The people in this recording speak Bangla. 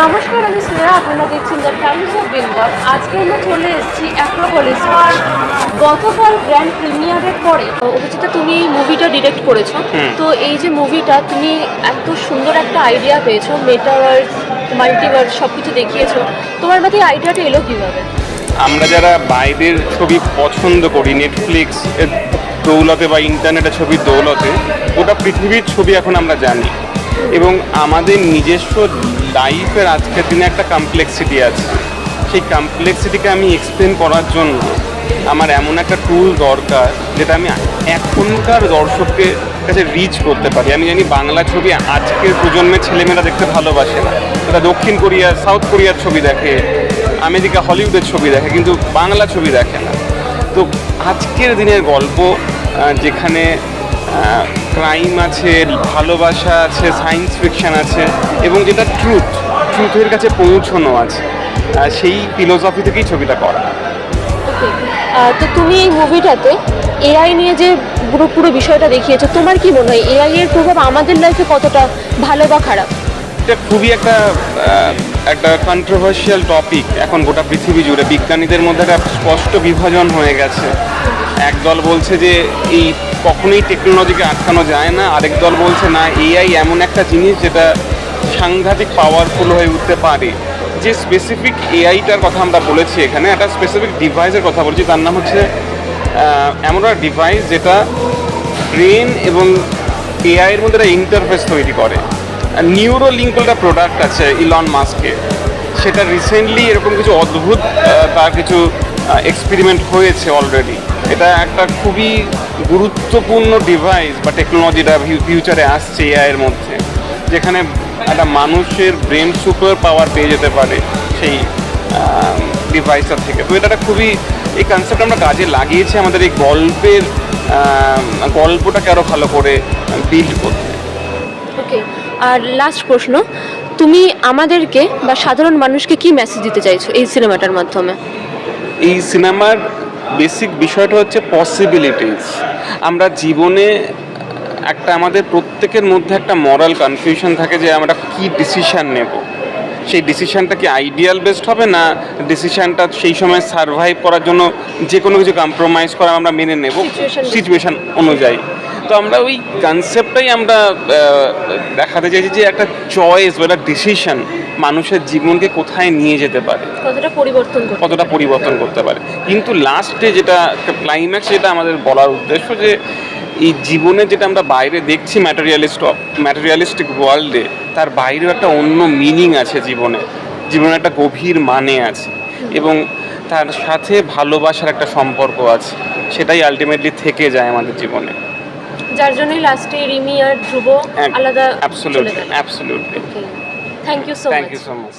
নমস্কার আমি স্নেহা আপনারা দেখছেন দ্য টাইমস অফ বেঙ্গল আজকে আমরা চলে এসেছি অ্যাক্রোপলিস গতকাল গ্র্যান্ড প্রিমিয়ারের পরে অভিজিৎ তুমি এই মুভিটা ডিরেক্ট করেছ। তো এই যে মুভিটা তুমি এত সুন্দর একটা আইডিয়া পেয়েছ মেটাভার্স মাল্টিভার্স সব কিছু দেখিয়েছো। তোমার মাথায় আইডিয়াটা এলো কীভাবে? আমরা যারা বাইরের ছবি পছন্দ করি নেটফ্লিক্স এর দৌলতে বা ইন্টারনেটের ছবির দৌলতে গোটা পৃথিবীর ছবি এখন আমরা জানি। এবং আমাদের নিজস্ব লাইফের আজকের দিনে একটা কমপ্লেক্সিটি আছে। সেই কমপ্লেক্সিটিকে আমি এক্সপ্লেন করার জন্য আমার এমন একটা টুল দরকার যেটা আমি এখনকার দর্শককে কাছে রিচ করতে পারি। আমি জানি বাংলা ছবি আজকের প্রজন্মের ছেলেমেয়েরা দেখতে ভালোবাসে না। তারা দক্ষিণ কোরিয়া সাউথ কোরিয়ার ছবি দেখে, আমেরিকা হলিউডের ছবি দেখে, কিন্তু বাংলা ছবি দেখে না। তো আজকের দিনের গল্প যেখানে ক্রাইম আছে ভালোবাসা আছে সায়েন্স ফিকশান আছে এবং যেটা ট্রুথ ট্রুথের কাছে পৌঁছানো আছে। সেই ফিলোসফি থেকেই ছবিটা করা। তো তুমি এই মুভিটাতে এআই নিয়ে যে পুরো পুরো বিষয়টা দেখিয়েছো তোমার কি মনে হয়? এআই এর প্রভাব আমাদের লাইফে কতটা ভালো বা খারাপ? এটা খুবই একটা একটা কন্ট্রোভার্সিয়াল টপিক এখন গোটা পৃথিবী জুড়ে বিজ্ঞানীদের মধ্যে একটা স্পষ্ট বিভাজন হয়ে গেছে। একদল বলছে যে এই কখনোই টেকনোলজিকে আটকানো যায় না। আরেক দল বলছে, না এআই এমন একটা জিনিস যেটা সাংঘাতিক পাওয়ারফুল হয়ে উঠতে পারে। যে স্পেসিফিক এআইটার কথা আমরা বলেছি এখানে, একটা স্পেসিফিক ডিভাইসের কথা বলছি, তার নাম হচ্ছে এমন একটা ডিভাইস যেটা ব্রেন এবং এআইয়ের মধ্যে একটা ইন্টারফেস তৈরি করে। নিউরো লিঙ্ক প্রোডাক্ট আছে ইলন মাস্কে সেটা রিসেন্টলি এরকম কিছু অদ্ভুত তার কিছু এক্সপেরিমেন্ট হয়েছে অলরেডি এটা একটা খুবই গুরুত্বপূর্ণ ডিভাইস বা টেকনোলজিটা ফিউচারে আসছে এআইয়ের মধ্যে যেখানে একটা মানুষের ব্রেন সুপার পাওয়ার পেয়ে যেতে পারে সেই ডিভাইসটা থেকে। তো এটা খুবই এই কনসেপ্ট আমরা কাজে লাগিয়েছি আমাদের এই গল্পের গল্পটাকে আরও ভালো করে বিল্ড করতে। ওকে আর লাস্ট প্রশ্ন তুমি আমাদেরকে বা সাধারণ মানুষকে কি মেসেজ দিতে চাইছো এই সিনেমাটার মাধ্যমে? এই সিনেমার বেসিক বিষয়টা হচ্ছে পসিবিলিটিস আমরা জীবনে একটা আমাদের প্রত্যেকের মধ্যে একটা মরাল কনফিউশন থাকে যে আমরা কি ডিসিশান নেব। সেই ডিসিশানটা কি আইডিয়াল বেস্ট হবে না ডিসিশানটা সেই সময় সার্ভাইভ করার জন্য যে কোনো কিছু কম্প্রোমাইজ করা আমরা মেনে নেব। সিচুয়েশান সিচুয়েশন অনুযায়ী। তো আমরা ওই কনসেপ্টটাই আমরা দেখাতে চাইছি যে একটা চয়েস বা একটা ডিসিশন মানুষের জীবনকে কোথায় নিয়ে যেতে পারে। কতটা পরিবর্তন কতটা পরিবর্তন করতে পারে। কিন্তু লাস্টে যেটা ক্লাইম্যাক্স যেটা আমাদের বলার উদ্দেশ্য যে এই জীবনে যেটা আমরা বাইরে দেখছি ম্যাটেরিয়ালিস্ট ম্যাটেরিয়ালিস্টিক ওয়ার্ল্ডে তার বাইরেও একটা অন্য মিনিং আছে জীবনে। জীবনে একটা গভীর মানে আছে। এবং তার সাথে ভালোবাসার একটা সম্পর্ক আছে। সেটাই আলটিমেটলি থেকে যায় আমাদের জীবনে। যার জন্যই লাস্টে রিমি আর ধ্রুব আলাদা absolutely absolutely thank you so thank you so much